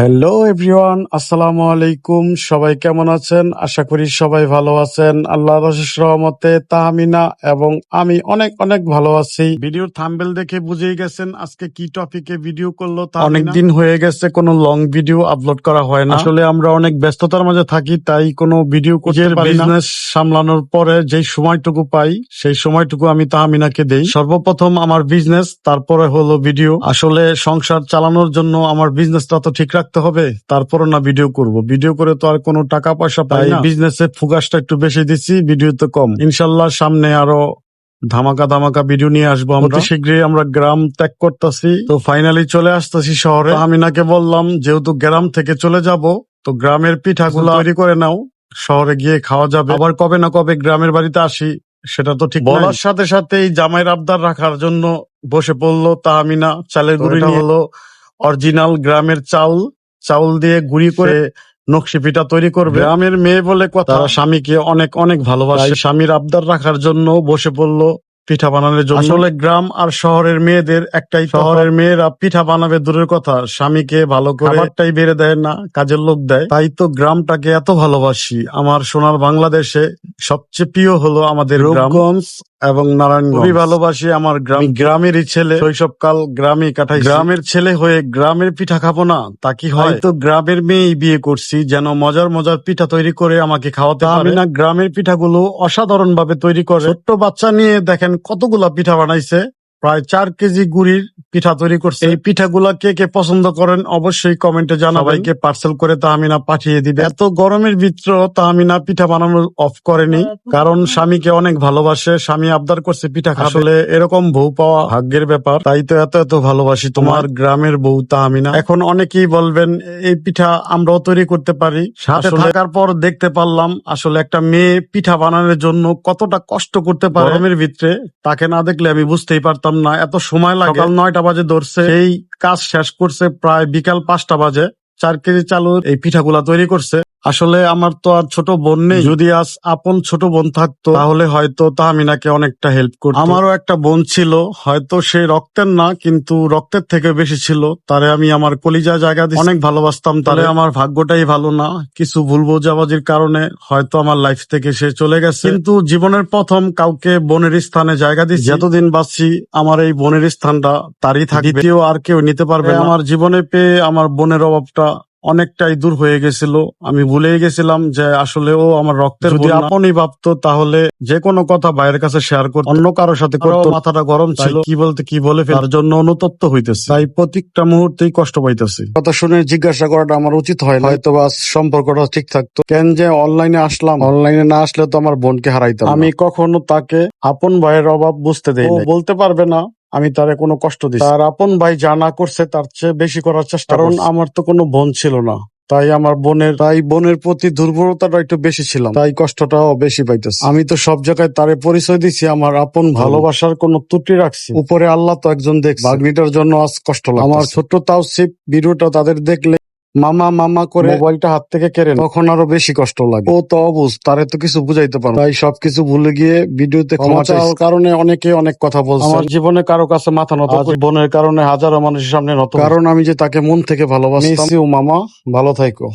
Hello everyone আসসালামু আলাইকুম সবাই কেমন আছেন? আশা করি সবাই ভালো আছেন। আল্লাহর অশেষ রহমতে তাহমিনা এবং আমি অনেক অনেক ভালো আছি। ভিডিওর থাম্বেল দেখে বুঝেই গেছেন আজকে কি টপিকে ভিডিও করল অনেক দিন হয়ে গেছে কোনো লং ভিডিও আপলোড করা হয় না। আসলে আমরা অনেক ব্যস্ততার মাঝে থাকি তাই কোনো ভিডিও করতে পারি না। বিজনেস সামলানোর পরে যেই সময়টুকু পাই সেই সময়টুকু আমি তাহমিনাকে দেই। সর্বপ্রথম আমার বিজনেস তারপরে হলো ভিডিও আসলে সংসার চালানোর জন্য আমার বিজনেসটা তো ঠিক রাখতে হবে তারপরে না ভিডিও করব। ভিডিও করে তো আর কোনো টাকা পয়সা পাই না। বিজনেসে ফুকাসটা একটু বেশি দিচ্ছি ভিডিওতে কম। ইনশাল্লাহ সামনে আরও ধামাকা ধামাকা ভিডিও নিয়ে আসব আমরা। শীঘ্রই আমরা গ্রাম ত্যাগ করতেছি। তো ফাইনালি চলে আসতেছি শহরে। আমি আমিনাকে বললাম যেহেতু গ্রাম থেকে চলে যাব তো গ্রামের পিঠাগুলো তৈরি করে নাও শহরে গিয়ে খাওয়া যাবে। আবার কবে না কবে গ্রামের বাড়িতে আসি সেটা তো ঠিক বলার সাথে সাথে এই জামাইয়ের আবদার রাখার জন্য বসে পড়ল তা আমি না চালের গুঁড়ি নিয়ে হলো অরিজিনাল গ্রামের চাউল। চাউল দিয়ে গুড়ি করে নকশি পিঠা তৈরি করবে। গ্রামের মেয়ে বলে কথা। তারা স্বামীকে অনেক অনেক ভালোবাসে। স্বামীর আবদার রাখার জন্য বসে পড়ল। পিঠা বানানোর জন্য। আসলে গ্রাম আর শহরের মেয়েদের একটাই শহরের মেয়েরা পিঠা বানাবে দূরের কথা। স্বামীকে ভালো করে খাবারটাই বেড়ে দেয় না কাজের লোক দেয়। তাই তো গ্রামটাকে এত ভালোবাসি। আমার সোনার বাংলাদেশে সবচেয়ে প্রিয় হলো আমাদের রূপগঞ্জ এবং নারায়ণগঞ্জ। খুবই ভালোবাসি আমার গ্রাম। গ্রামেরই ছেলে। শৈশবকাল গ্রামে কাটাই গ্রামের ছেলে হয়ে গ্রামের পিঠা খাব না তা কি হয়? তো গ্রামের মেয়েই বিয়ে করছি যেন মজার মজার পিঠা তৈরি করে আমাকে খাওয়াতে পারে। না গ্রামের পিঠাগুলো অসাধারণ ভাবে তৈরি করে। ছোট্ট বাচ্চা নিয়ে দেখেন কতগুলা পিঠা বানাইছে? প্রায় চার কেজি গুড়ির পিঠা তৈরি করছে। এই পিঠাগুলা কে কে পছন্দ করেন অবশ্যই কমেন্টে জানাবেন। সবাইকে পার্সেল করে তাহমিনা পাঠিয়ে দিবে এত গরমের ভিতর তাহমিনা পিঠা বানানো অফ করেনি কারণ স্বামীকে অনেক ভালোবাসে স্বামী আবদার করছে পিঠা। আসলে এরকম বউ পাওয়া ভাগ্যের ব্যাপার। তাই তো এত এত ভালোবাসি তোমার গ্রামের বউ তাহমিনা। এখন অনেকেই বলবেন এই পিঠা আমরাও তৈরি করতে পারি। সাথে থাকার পর দেখতে পারলাম আসলে একটা মেয়ে পিঠা বানানোর জন্য কতটা কষ্ট করতে পারে। গরমের ভিতরে তাকে না দেখলে আমি বুঝতেই পারতাম না এত সময় লাগে। সকাল নয়টা বাজে ধরছে। এই কাজ শেষ করছে প্রায় বিকাল পাঁচটা বাজে। চার কেজি চালু এই পিঠাগুলা তৈরি করছে। আসলে আমার তো আর ছোট বোন নেই। যদি আজ আপন ছোট বোন থাকতো তাহলে হয়তো তাহমিনাকে অনেকটা হেল্প করতো। আমারও একটা বোন ছিল হয়তো সে রক্তের না কিন্তু রক্তের থেকে বেশি ছিল। তারে আমি আমার কলিজা জায়গা দিয়ে অনেক ভালোবাসতাম তাহলে আমার ভাগ্যটাই ভালো না। কিছু ভুল বোঝাবাজির কারণে হয়তো আমার লাইফ থেকে সে চলে গেছে। কিন্তু জীবনের প্রথম কাউকে বোনের স্থানে জায়গা দিচ্ছি যতদিন বাঁচছি আমার এই বোনের স্থানটা তারই থাকবে। আর কেউ নিতে পারবে না। আমার জীবনে পেয়ে আমার বোনের অভাবটা অনেকটাই দূর হয়ে গেছিল। আমি ভুলেই গেছিলাম যে আসলে ও আমার রক্তের যদি আপনই ভাবতো তাহলে যে কোনো কথা বাইরের কাছে শেয়ার করতো অন্য কারোর সাথে করতো। মাথাটা গরম ছিল। কি বলতে কি বলে ফেলার জন্য অনুতপ্ত হইতেছে। তাই প্রত্যেকটা মুহূর্তেই কষ্ট পাইতেছে। কথা শুনে জিজ্ঞাসা করাটা আমার উচিত হয় না হয়তো বা সম্পর্কটা ঠিক থাকতো। কেন যে অনলাইনে আসলাম? অনলাইনে না আসলে তো আমার বোনকে হারাইতাম আমি কখনো তাকে আপন ভাইয়ের অভাব বুঝতে দেই বলতে পারবে না। আমি তারে কোনো কষ্ট দিই তার আপন ভাই যা না করছে তার চেয়ে বেশি করার চেষ্টা কারণ আমার তো কোনো বোন ছিল না। তাই আমার বোনের তাই বোনের প্রতি দুর্বলতাটা একটু বেশি ছিলাম। তাই কষ্টটাও বেশি পাইতেছে। আমি তো সব জায়গায় তারে পরিচয় দিছি আমার আপন ভালোবাসার কোন ত্রুটি রাখছি। উপরে আল্লাহ তো একজন দেখ বাগনিটার জন্য আজ কষ্ট লাগে আমার ছোট্ট তাও বিরুটা তাদের দেখলে মামা মামা করে মোবাইলটা হাত থেকে কেড়ে তখন আরও বেশি কষ্ট লাগে। ও তো অবুজ তারে তো কিছু বুঝাইতে পারো তাই সবকিছু ভুলে গিয়ে ভিডিওতে ক্ষমা চাওয়ার কারণে অনেকে অনেক কথা বলছে। আমার জীবনে কারও কাছে মাথা নত। বোনের কারণে হাজারো মানুষের সামনে নত কারণ আমি যে তাকে মন থেকে ভালোবাসি মামা। ভালো থাইকো।